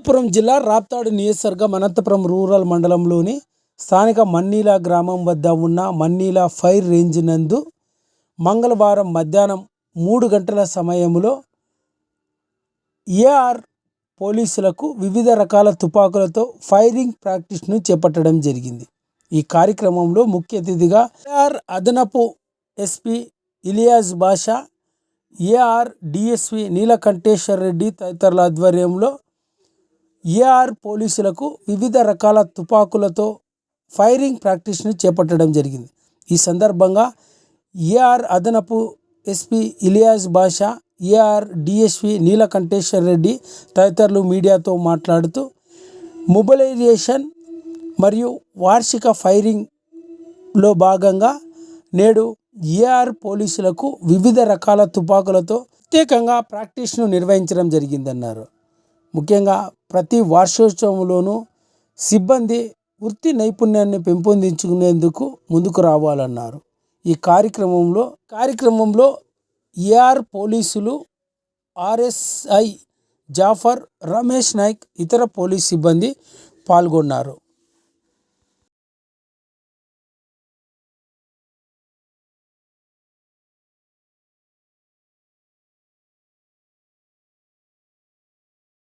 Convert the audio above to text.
అనంతపురం జిల్లా రాప్తాడు నియోజకవర్గం అనంతపురం రూరల్ మండలంలోని స్థానిక మన్నీల గ్రామం వద్ద ఉన్న మన్నీల ఫైర్ రేంజ్ నందు మంగళవారం మధ్యాహ్నం మూడు గంటల సమయంలో ఏఆర్ పోలీసులకు వివిధ రకాల తుపాకులతో ఫైరింగ్ ప్రాక్టీస్ను చేపట్టడం జరిగింది. ఈ కార్యక్రమంలో ముఖ్య అతిథిగా ఏఆర్ అదనపు SP Iliyaz Basha AR DSP Neelakanteshwar Reddy తదితరుల ఆధ్వర్యంలో ఏఆర్ పోలీసులకు వివిధ రకాల తుపాకులతో ఫైరింగ్ ప్రాక్టీస్ను చేపట్టడం జరిగింది. ఈ సందర్భంగా ఏఆర్ అదనపు SP Iliyaz Basha AR DSP Neelakanteshwar Reddy తదితరులు మీడియాతో మాట్లాడుతూ మొబిలైజేషన్ మరియు వార్షిక ఫైరింగ్లో భాగంగా నేడు ఏఆర్ పోలీసులకు వివిధ రకాల తుపాకులతో ప్రత్యేకంగా ప్రాక్టీస్ను నిర్వహించడం జరిగిందన్నారు. ముఖ్యంగా ప్రతి వార్షోత్సవంలోనూ సిబ్బంది వృత్తి నైపుణ్యాన్ని పెంపొందించుకునేందుకు ముందుకు రావాలన్నారు. ఈ కార్యక్రమంలో కార్యక్రమంలో ఏఆర్ పోలీసులు ఆర్ఎస్ఐ జాఫర్ రమేష్ నాయక్ ఇతర పోలీస్ సిబ్బంది పాల్గొన్నారు.